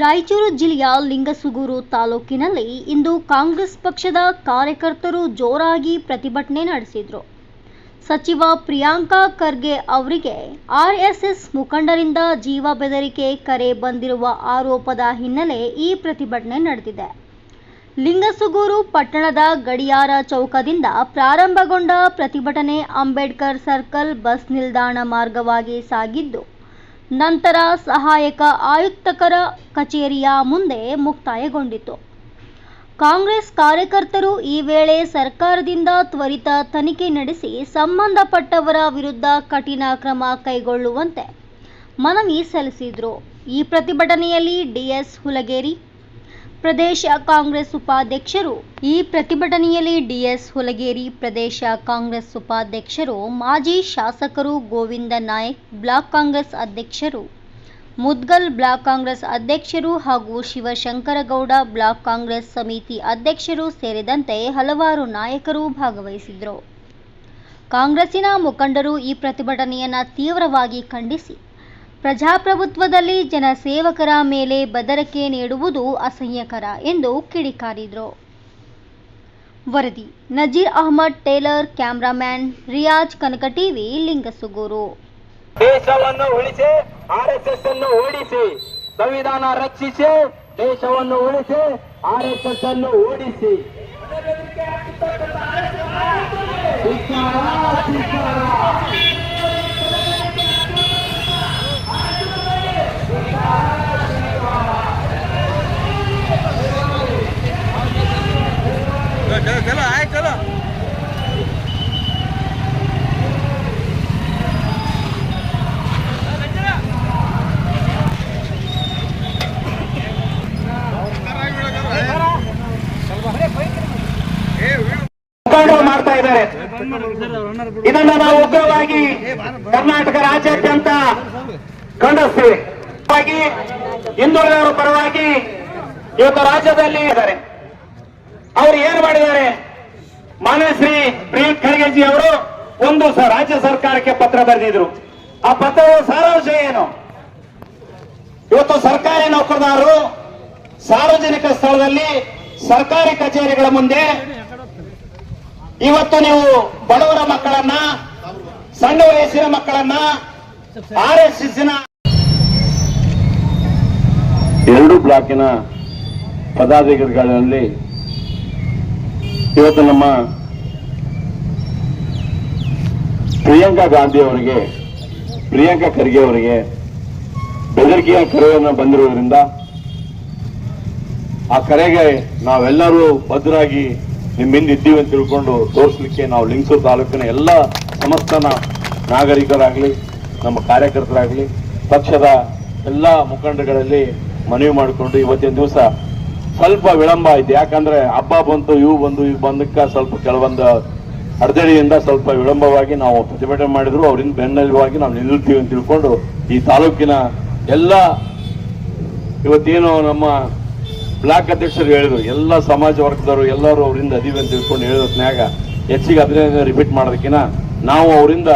ರಾಯಚೂರು ಜಿಲ್ಲೆಯ ಲಿಂಗಸುಗೂರು ತಾಲೂಕಿನಲ್ಲಿ ಇಂದು ಕಾಂಗ್ರೆಸ್ ಪಕ್ಷದ ಕಾರ್ಯಕರ್ತರು ಜೋರಾಗಿ ಪ್ರತಿಭಟನೆ ನಡೆಸಿದರು. ಸಚಿವ ಪ್ರಿಯಾಂಕಾ ಖರ್ಗೆ ಅವರಿಗೆ ಆರ್ಎಸ್ಎಸ್ ಮುಖಂಡರಿಂದ ಜೀವ ಬೆದರಿಕೆ ಕರೆ ಬಂದಿರುವ ಆರೋಪದ ಹಿನ್ನೆಲೆ ಈ ಪ್ರತಿಭಟನೆ ನಡೆದಿದೆ. ಲಿಂಗಸುಗೂರು ಪಟ್ಟಣದ ಗಡಿಯಾರ ಚೌಕದಿಂದ ಪ್ರಾರಂಭಗೊಂಡ ಪ್ರತಿಭಟನೆ ಅಂಬೇಡ್ಕರ್ ಸರ್ಕಲ್ ಬಸ್ ನಿಲ್ದಾಣ ಮಾರ್ಗವಾಗಿ ಸಾಗಿದ್ದು ನಂತರ ಸಹಾಯಕ ಆಯುಕ್ತಕರ ಕಚೇರಿಯ ಮುಂದೆ ಮುಕ್ತಾಯಗೊಂಡಿತು. ಕಾಂಗ್ರೆಸ್ ಕಾರ್ಯಕರ್ತರು ಈ ವೇಳೆ ಸರ್ಕಾರದಿಂದ ತ್ವರಿತ ತನಿಖೆ ನಡೆಸಿ ಸಂಬಂಧಪಟ್ಟವರ ವಿರುದ್ಧ ಕಠಿಣ ಕ್ರಮ ಕೈಗೊಳ್ಳುವಂತೆ ಮನವಿ ಸಲ್ಲಿಸಿದರು. ಈ ಪ್ರತಿಭಟನೆಯಲ್ಲಿ ಡಿಎಸ್ ಹುಲಗೇರಿ ಪ್ರದೇಶ ಕಾಂಗ್ರೆಸ್ ಉಪಾಧ್ಯಕ್ಷರು. ಈ ಪ್ರತಿಭಟನೆಯಲ್ಲಿ ಡಿಎಸ್ ಹುಲಗೇರಿ ಪ್ರದೇಶ ಕಾಂಗ್ರೆಸ್ ಉಪಾಧ್ಯಕ್ಷರು, ಮಾಜಿ ಶಾಸಕರು ಗೋವಿಂದ ನಾಯಕ್, ಬ್ಲಾಕ್ ಕಾಂಗ್ರೆಸ್ ಅಧ್ಯಕ್ಷರು, ಮುದ್ಗಲ್ ಬ್ಲಾಕ್ ಕಾಂಗ್ರೆಸ್ ಅಧ್ಯಕ್ಷರು ಹಾಗೂ ಶಿವಶಂಕರಗೌಡ ಬ್ಲಾಕ್ ಕಾಂಗ್ರೆಸ್ ಸಮಿತಿ ಅಧ್ಯಕ್ಷರು ಸೇರಿದಂತೆ ಹಲವಾರು ನಾಯಕರು ಭಾಗವಹಿಸಿದರು ಕಾಂಗ್ರೆಸ್ಸಿನ ಮುಖಂಡರು ಈ ಪ್ರತಿಭಟನೆಯನ್ನು ತೀವ್ರವಾಗಿ ಖಂಡಿಸಿ ಪ್ರಜಾಪ್ರಭುತ್ವದಲ್ಲಿ ಜನಸೇವಕರ ಮೇಲೆ ಬೆದರಿಕೆ ನೀಡುವುದು ಅಸಹ್ಯಕರ ಎಂದು ಕಿಡಿಕಾರಿದರು. ವರದಿ, Nazeer Ahmad, tailor, cameraman, Riyaz Kanaka TV, Lingasugur. ದೇಶವನ್ನು ಉಳಿಸಿ, ಆರ್ ಎಸ್ ಎಸ್ ಅನ್ನು ಓಡಿಸಿ, ಸಂವಿಧಾನ ರಕ್ಷಿಸಿ, ದೇಶವನ್ನು ಉಳಿಸಿ, ಆರ್ ಎಸ್ ಎಸ್ ಅನ್ನು ಓಡಿಸಿ. चलो चलो आए चलो ಮುಖಂಡರು ಮಾಡ್ತಾ ಇದ್ದಾರೆ ಇದನ್ನ ನಾವು ಉಗ್ರವಾಗಿ ಕರ್ನಾಟಕ ರಾಜ್ಯಾದ್ಯಂತ ಖಂಡಿಸ್ತೀವಿ ಹಾಗಾಗಿ ಹಿಂದುಳಿದವರ ಪರವಾಗಿ ಇವತ್ತು ರಾಜ್ಯದಲ್ಲಿ ಇದ್ದಾರೆ ಅವರು ಏನು ಮಾಡಿದ್ದಾರೆ? ಮಾನ್ಯ ಶ್ರೀ ಪ್ರಿಯಾಂಕ್ ಖರ್ಗೆಜಿ ಅವರು ಒಂದು ರಾಜ್ಯ ಸರ್ಕಾರಕ್ಕೆ ಪತ್ರ ಬರೆದಿದ್ರು. ಆ ಪತ್ರದ ಸಾರಾಂಶ ಏನು? ಇವತ್ತು ಸರ್ಕಾರಿ ನೌಕರದಾರರು ಸಾರ್ವಜನಿಕ ಸ್ಥಳದಲ್ಲಿ ಸರ್ಕಾರಿ ಕಚೇರಿಗಳ ಮುಂದೆ ಇವತ್ತು ನೀವು ಬಡವರ ಮಕ್ಕಳನ್ನ ಸಣ್ಣ ವಯಸ್ಸಿನ ಮಕ್ಕಳನ್ನ ಆರ್ ಎಸ್ ಎಸ್ಸಿನ ಎರಡು ಬ್ಲಾಕಿನ ಪದಾಧಿಕಾರಿಗಳಲ್ಲಿ ಇವತ್ತು ನಮ್ಮ ಪ್ರಿಯಾಂಕಾ ಗಾಂಧಿ ಅವರಿಗೆ, ಪ್ರಿಯಾಂಕಾ ಖರ್ಗೆ ಅವರಿಗೆ ಬೆದರಿಕೆಯ ಕರೆಯನ್ನು ಬಂದಿರುವುದರಿಂದ ಆ ಕರೆಗೆ ನಾವೆಲ್ಲರೂ ಭದ್ರಾಗಿ ನಿಮ್ಮಿಂದ ಇದ್ದೀವಿ ಅಂತ ತಿಳ್ಕೊಂಡು ತೋರಿಸ್ಲಿಕ್ಕೆ ನಾವು ಲಿಂಗಸೂರು ತಾಲೂಕಿನ ಎಲ್ಲ ಸಮಸ್ತನ ನಾಗರಿಕರಾಗಲಿ, ನಮ್ಮ ಕಾರ್ಯಕರ್ತರಾಗಲಿ, ಪಕ್ಷದ ಎಲ್ಲ ಮುಖಂಡಗಳಲ್ಲಿ ಮನವಿ ಮಾಡಿಕೊಂಡು ಇವತ್ತಿನ ದಿವಸ ಸ್ವಲ್ಪ ವಿಳಂಬ ಆಯ್ತು. ಯಾಕಂದ್ರೆ ಹಬ್ಬ ಬಂತು, ಇವು ಬಂದು, ಇವು ಬಂದಕ್ಕೆ ಸ್ವಲ್ಪ ಕೆಲವೊಂದು ಅರ್ಧಡಿಯಿಂದ ಸ್ವಲ್ಪ ವಿಳಂಬವಾಗಿ ನಾವು ಪ್ರತಿಭಟನೆ ಮಾಡಿದ್ರು. ಅವರಿಂದ ಬೆನ್ನೆಲುವಾಗಿ ನಾವು ನಿಲ್ಲುತ್ತೀವಿ ಅಂತ ತಿಳ್ಕೊಂಡು ಈ ತಾಲೂಕಿನ ಎಲ್ಲ ಇವತ್ತೇನು ನಮ್ಮ ಬ್ಲಾಕ್ ಅಧ್ಯಕ್ಷರು ಹೇಳಿದ್ರು. ಎಲ್ಲ ಸಮಾಜ ವರ್ಗದವರು ಎಲ್ಲರೂ ಅವರಿಂದ ಅದೀವಿ ಅಂತ ತಿಳ್ಕೊಂಡು ಹೇಳಿದ್ಮ್ಯಾಗ ಹೆಚ್ಚಿಗೆ ಅದನ್ನೇ ರಿಪೀಟ್ ಮಾಡೋದಕ್ಕಿಂತ ನಾವು ಅವರಿಂದ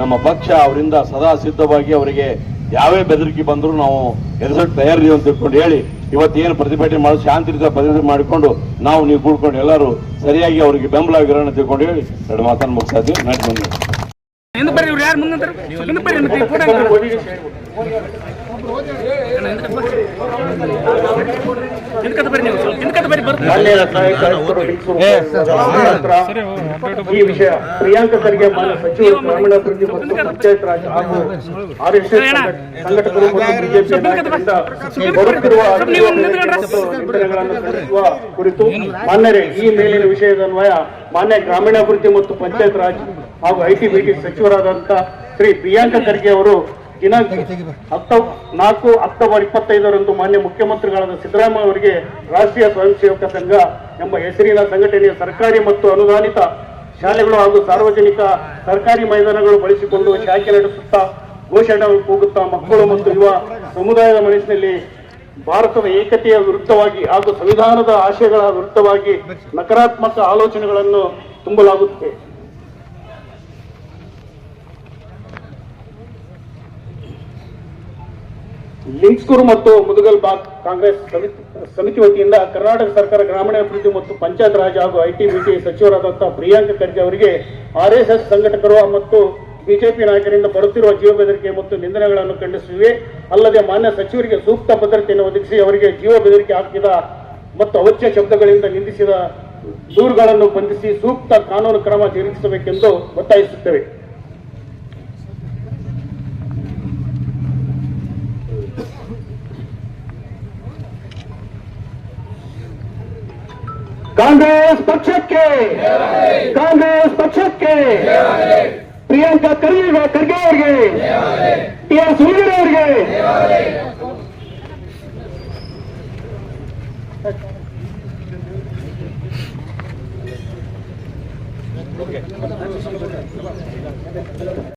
ನಮ್ಮ ಪಕ್ಷ ಅವರಿಂದ ಸದಾ ಸಿದ್ಧವಾಗಿ ಅವರಿಗೆ ಯಾವೇ ಬೆದರಿಕೆ ಬಂದರೂ ನಾವು ಎದುರಿಸೋಕೆ ತಯಾರಿ ಅಂತ ತಿಳ್ಕೊಂಡು ಹೇಳಿ, ಇವತ್ತೇನು ಪ್ರತಿಭಟನೆ ಮಾಡಿ, ಶಾಂತಿಯುತ ಪ್ರತಿಭಟನೆ ಮಾಡಿಕೊಂಡು ನಾವು ನೀವು ಕೂಡ್ಕೊಂಡು ಎಲ್ಲರೂ ಸರಿಯಾಗಿ ಅವರಿಗೆ ಬೆಂಬಲ ಆಗಿರೋಣ ತಿಳ್ಕೊಂಡು ಹೇಳಿ, ಎರಡು ಮಾತನ್ನು ಮುಗಿಸ್ತಾ ಇದ್ದೀವಿ. ನಾಟ್ ಬಂದು ಯಾರು ಬರ್ರಿ ಈ ನೀವು ಸ್ವಲ್ಪ ಬರ್ರಿ ಬರ್ರಿ. ವಿಷಯ ಪ್ರಿಯಾಂಕ ಖರ್ಗೆ ಮಾನ್ಯ ಸಚಿವರು ಗ್ರಾಮೀಣಾಭಿವೃದ್ಧಿ ಮತ್ತು ಪಂಚಾಯತ್ ರಾಜ್ ಹಾಗೂ ಆರ್ ಎಸ್ ಎಸ್ ಸಂಘಟಕರು ಮತ್ತು ಬಿಜೆಪಿ ನಾಯಕರಿಂದ ಬರುತ್ತಿರುವ ಅಭಿವೃದ್ಧಿ ಕುರಿತು ಮಾನ್ಯರೇ ಈ ಮೇಲಿನ ವಿಷಯದ ಅನ್ವಯ ಮಾನ್ಯ ಗ್ರಾಮೀಣಾಭಿವೃದ್ಧಿ ಮತ್ತು ಪಂಚಾಯತ್ ರಾಜ್ ಹಾಗೂ ಐಟಿ ಬಿಟಿ ಸಚಿವರಾದಂತಹ ಶ್ರೀ ಪ್ರಿಯಾಂಕ ಖರ್ಗೆ ಅವರು ದಿನಾಂಕ ಹತ್ತ ನಾಲ್ಕು ಅಕ್ಟೋಬರ್ ಇಪ್ಪತ್ತೈದರಂದು ಮಾನ್ಯ ಮುಖ್ಯಮಂತ್ರಿಗಳಾದ ಸಿದ್ದರಾಮಯ್ಯ ಅವರಿಗೆ ರಾಷ್ಟ್ರೀಯ ಸ್ವಯಂ ಸೇವಕ ಸಂಘ ಎಂಬ ಹೆಸರಿನ ಸಂಘಟನೆಯ ಸರ್ಕಾರಿ ಮತ್ತು ಅನುದಾನಿತ ಶಾಲೆಗಳು ಹಾಗೂ ಸಾರ್ವಜನಿಕ ಸರ್ಕಾರಿ ಮೈದಾನಗಳು ಬಳಸಿಕೊಂಡು ಶಾಖೆ ನಡೆಸುತ್ತಾ ಘೋಷಣೆ ಕೂಗುತ್ತಾ ಮಕ್ಕಳು ಮತ್ತು ಯುವ ಸಮುದಾಯದ ಮನಸ್ಸಿನಲ್ಲಿ ಭಾರತದ ಏಕತೆಯ ವಿರುದ್ಧವಾಗಿ ಹಾಗೂ ಸಂವಿಧಾನದ ಆಶಯಗಳ ವಿರುದ್ಧವಾಗಿ ನಕಾರಾತ್ಮಕ ಆಲೋಚನೆಗಳನ್ನು ತುಂಬಲಾಗುತ್ತದೆ. ಲಿಂಕ್ಸ್ಕೂರು ಮತ್ತು ಮುದುಗಲ್ ಬಾಗ್ ಕಾಂಗ್ರೆಸ್ ಸಮಿತಿ ಸಮಿತಿ ವತಿಯಿಂದ ಕರ್ನಾಟಕ ಸರ್ಕಾರ ಗ್ರಾಮೀಣಾಭಿವೃದ್ಧಿ ಮತ್ತು ಪಂಚಾಯತ್ ರಾಜ್ ಹಾಗೂ ಐಟಿ ಬಿಟಿ ಸಚಿವರಾದಂತಹ ಪ್ರಿಯಾಂಕ ಖರ್ಗೆ ಅವರಿಗೆ ಆರ್ಎಸ್ಎಸ್ ಸಂಘಟಕರು ಮತ್ತು ಬಿಜೆಪಿ ನಾಯಕರಿಂದ ಬರುತ್ತಿರುವ ಜೀವ ಬೆದರಿಕೆ ಮತ್ತು ನಿಂದನೆಗಳನ್ನು ಖಂಡಿಸಿವೆ. ಅಲ್ಲದೆ ಮಾನ್ಯ ಸಚಿವರಿಗೆ ಸೂಕ್ತ ಭದ್ರತೆಯನ್ನು ಒದಗಿಸಿ ಅವರಿಗೆ ಜೀವ ಬೆದರಿಕೆ ಹಾಕಿದ ಮತ್ತು ಅವಚ್ಯ ಶಬ್ದಗಳಿಂದ ನಿಂದಿಸಿದ ದೂರುಗಳನ್ನು ಬಂಧಿಸಿ ಸೂಕ್ತ ಕಾನೂನು ಕ್ರಮ ಜರುಗಿಸಬೇಕೆಂದು ಒತ್ತಾಯಿಸುತ್ತೇವೆ. ಕಾಂಗ್ರೆಸ್ ಪಕ್ಷಕ್ಕೆ ಕಾಂಗ್ರೆಸ್ ಪಕ್ಷಕ್ಕೆ ಪ್ರಿಯಾಂಕಾ ಖರ್ಗೆ ಖರ್ಗೆ ಅವರಿಗೆ ಟಿ ಆರ್ ಸುಳ್ಳಿಗೆ ಅವರಿಗೆ